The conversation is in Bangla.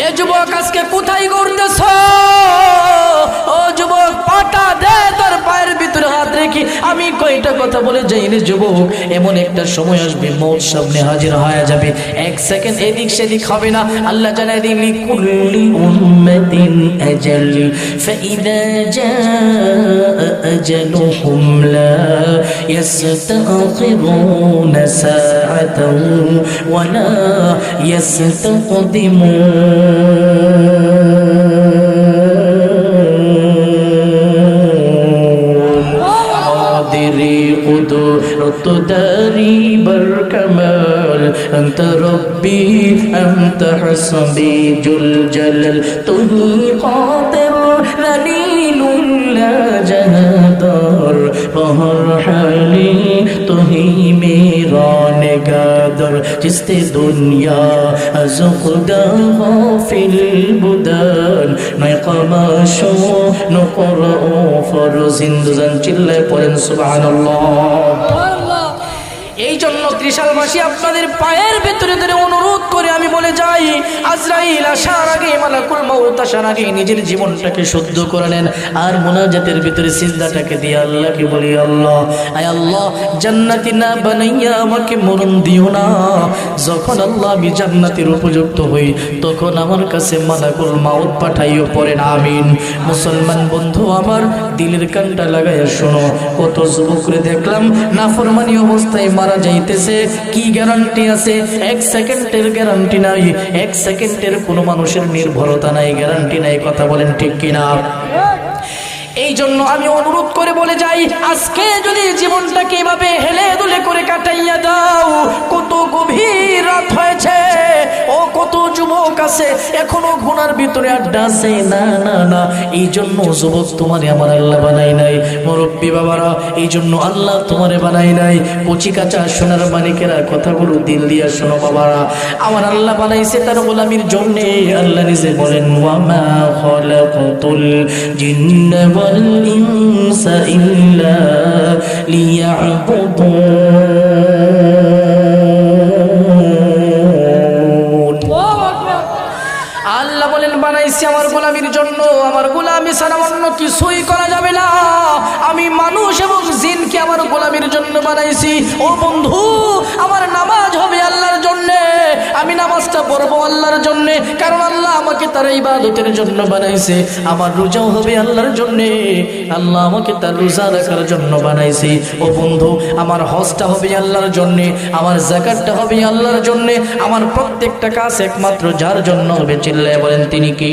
এ যুবক আজকে কোথায় করতেছ ও যুবক, পাটা দে তোর পায়ের ভিতরে হাত রেখে। আমি কয়টা কথা বলে যাই রে যুবক? এমন একটা সময় আসবে মোর সামনে হাজির হয়ে যাবে। এক সেকেন্ড এদিক সেদিক হবে না। আল্লাহ জানাই দিলি, কুল্লি উম্মাতিন أجل فإذا جاء أجلهم لا يستأخرون ساعة ولا يستقدمون. قدرت قدرة أنت ربي أنت حسبي ذو الجلال تهي قاطر ذليل لا جهدر بهر حالي تهي میرا نگادر جست دنیا از خدا غافل بودن نای قماشو نقرأ فرزند زن چلے پرن سبحان اللہ জন্য ত্রিশালবাসী আপনাদের পায়ের ভেতরে ধরে অনুরোধ করে আমি বলে যাই আজরাইল আসার নিজের জীবনটাকে শুদ্ধ করে নেন। আর মোনাজাতের ভিতরে সিজদাটাকে দিয়ে আল্লাহকে বলি, আল্লাহ, আয় আল্লাহ, জান্নাতি না বানাইয়া আমাকে মরণ দিও না। যখন আল্লাহ আমি জান্নাতের উপযুক্ত হই, তখন আমার কাছে মালাকুল মাউত পাঠাইও পড়েন, আমিন। মুসলমান বন্ধু, আমার দিলের কানটা লাগাইয়া শোনো। কত যুবকরে দেখলাম, নাফরমানি অবস্থায় মারা যাইতেছে। কি গ্যারান্টি আছে? এক সেকেন্ডের গ্যারান্টি নাই। এক সেকেন্ডের কোনো মানুষের নির্ভরতা নাই গ্যারান্টি নাই, কথা বলেন ঠিক কিনা? এই জন্য আমি অনুরোধ করে বলে যাই, আজকে যদি জীবনটাকে এভাবে হেলে দুলে করে কাটাইয়া আছে এখনও ঘোড়ার ভিতরে আড্ডা আছে। না না না এই জন্য যুবক তোমারে আমার আল্লাহ বানাই নাই। মুরব্বী বাবারা এই জন্য আল্লাহ তোমারে বানাই নাই। কচি কাঁচা সোনার মানিকেরা কথাগুলো দিল দিয়া শোনো বাবারা। আমার আল্লাহ বানাইছে তার গোলামির জন্য। আল্লাহ নিজে বলেন, ওয়ামা জিন্ন ইল্লা লিয়াবুদুন আল্লাহ বলেন, বানাইছি আমার গোলামির জন্য। আমার গোলামি ছাড়া অন্য কিছুই করা যাবে না। আমি মানুষ এবং জিনকে আমার গোলামির জন্য বানাইছি। ও বন্ধু, আমার আল্লাহর জন্য, কারণ আল্লাহ আমাকে তার ইবাদতের জন্য বানাইছে। আমার রোজাও হবে আল্লাহর জন্য। আল্লাহ আমাকে তার রোজা রাখার জন্য বানাইছে। ও বন্ধু, আমার হজটা হবে আল্লাহর জন্য, আমার জাকাতটা হবে আল্লাহর জন্য, আমার প্রত্যেকটা কাজ একমাত্র যার জন্য হবে। চিল্লায় বলেন, তিনি কি?